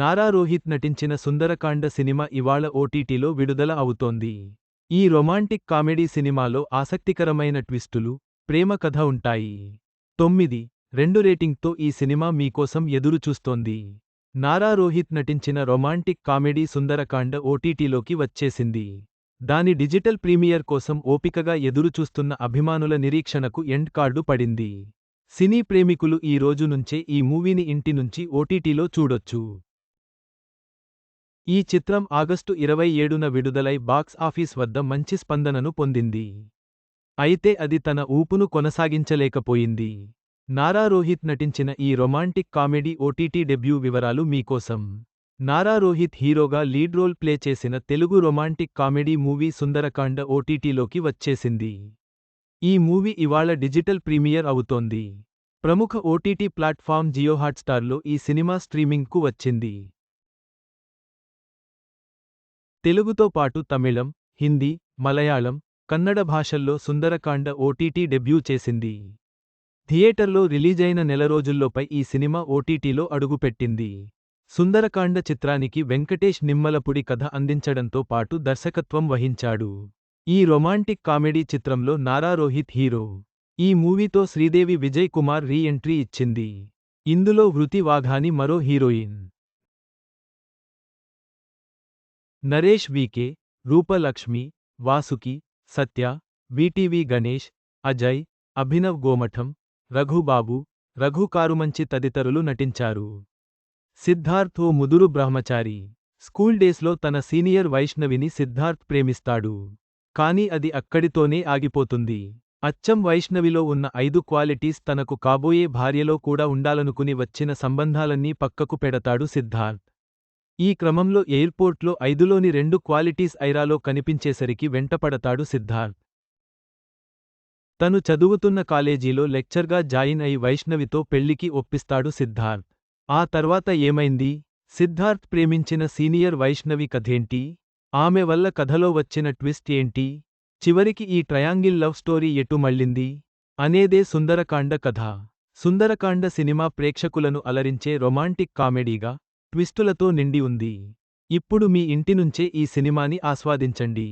నారా రోహిత్ నటించిన సుందరకాండ సినిమా ఇవాళ ఓటీటీలో విడుదల అవుతోంది. ఈ రొమాంటిక్ కామెడీ సినిమాలో ఆసక్తికరమైన ట్విస్టులు ప్రేమ కథ ఉంటాయి. తొమ్మిది రెండు రేటింగ్తో ఈ సినిమా మీకోసం ఎదురు చూస్తోంది నారా రోహిత్ నటించిన రొమాంటిక్ కామెడీ సుందరకాండ ఓటీటీలోకి వచ్చేసింది. దాని డిజిటల్ ప్రీమియర్ కోసం ఓపికగా ఎదురుచూస్తున్న అభిమానుల నిరీక్షణకు ఎండ్ కార్డు పడింది. సినీ ప్రేమికులు ఈ రోజు నుంచే ఈ మూవీని ఇంటి నుంచి ఓటీటీలో చూడొచ్చు. ఈ చిత్రం ఆగస్టు ఇరవై ఏడున విడుదలై బాక్స్ ఆఫీస్ వద్ద మంచి స్పందనను పొందింది. అయితే అది తన ఊపును కొనసాగించలేకపోయింది. నారా రోహిత్ నటించిన ఈ రొమాంటిక్ కామెడీ ఓటీటీ డెబ్యూ వివరాలు మీకోసం. నారా రోహిత్ హీరోగా లీడ్ రోల్ ప్లే చేసిన Telugu romantic comedy movie Sundarakanda ఓటీటీలోకి వచ్చేసింది. ఈ మూవీ ఇవాళ డిజిటల్ ప్రీమియర్ అవుతోంది. ప్రముఖ ఓటీటీ ప్లాట్ఫామ్ జియోహాట్స్టార్లో ఈ సినిమా స్ట్రీమింగ్కు వచ్చింది. తెలుగుతో పాటు తమిళం హిందీ మలయాళం కన్నడ భాషల్లో సుందరకాండ ఓటీటీ డెబ్యూ చేసింది. థియేటర్లో రిలీజైన నెల రోజుల్లోపై ఈ సినిమా ఓటీటీలో అడుగుపెట్టింది. సుందరకాండ చిత్రానికి వెంకటేష్ నిమ్మలపుడి కథ అందించడంతో పాటు దర్శకత్వం వహించాడు. ఈ రొమాంటిక్ కామెడీ చిత్రంలో నారా రోహిత్ హీరో. ఈ మూవీతో శ్రీదేవి విజయ్ కుమార్ రీ ఎంట్రీ ఇచ్చింది. ఇందులో వృతి వాఘాని మరో హీరోయిన్. నరేష్ వికె రూపలక్ష్మి వాసుకి సత్య విటివి గణేష్ అజయ్ అభినవ్ గోమఠం రఘుబాబు రఘు కారుమంచి తదితరులు నటించారు. సిద్ధార్థ్ ఓ ముదురు బ్రహ్మచారి. స్కూల్ డేస్లో తన సీనియర్ వైష్ణవిని సిద్ధార్థ్ ప్రేమిస్తాడు. కాని అది అక్కడితోనే ఆగిపోతుంది. అచ్చం వైష్ణవిలో ఉన్న ఐదు క్వాలిటీస్ తనకు కాబోయే భార్యలో కూడా ఉండాలనుకుని వచ్చిన సంబంధాలన్నీ పక్కకు పెడతాడు సిద్ధార్థ్. ఈ క్రమంలో ఎయిర్పోర్ట్లో ఐదులోని రెండు క్వాలిటీస్ ఐరాలో కనిపించేసరికి వెంటపడతాడు సిద్ధార్థ్. తను చదువుతున్న కాలేజీలో లెక్చర్గా జాయిన్ అయి వైష్ణవితో పెళ్ళికి ఒప్పిస్తాడు సిద్ధార్థ్. ఆ తర్వాత ఏమైంది? సిద్ధార్థ్ ప్రేమించిన సీనియర్ వైష్ణవి కథేంటి? ఆమె వల్ల కథలో వచ్చిన ట్విస్ట్ ఏంటి? చివరికి ఈ ట్రయాంగిల్ లవ్ స్టోరీ ఎటు మళ్ళింది? అనేదే సుందరకాండ కథ. సుందరకాండ సినిమా ప్రేక్షకులను అలరించే రొమాంటిక్ కామెడీగా ట్విస్టులతో నిండి ఉంది. ఇప్పుడు మీ ఇంటి నుంచే ఈ సినిమాని ఆస్వాదించండి.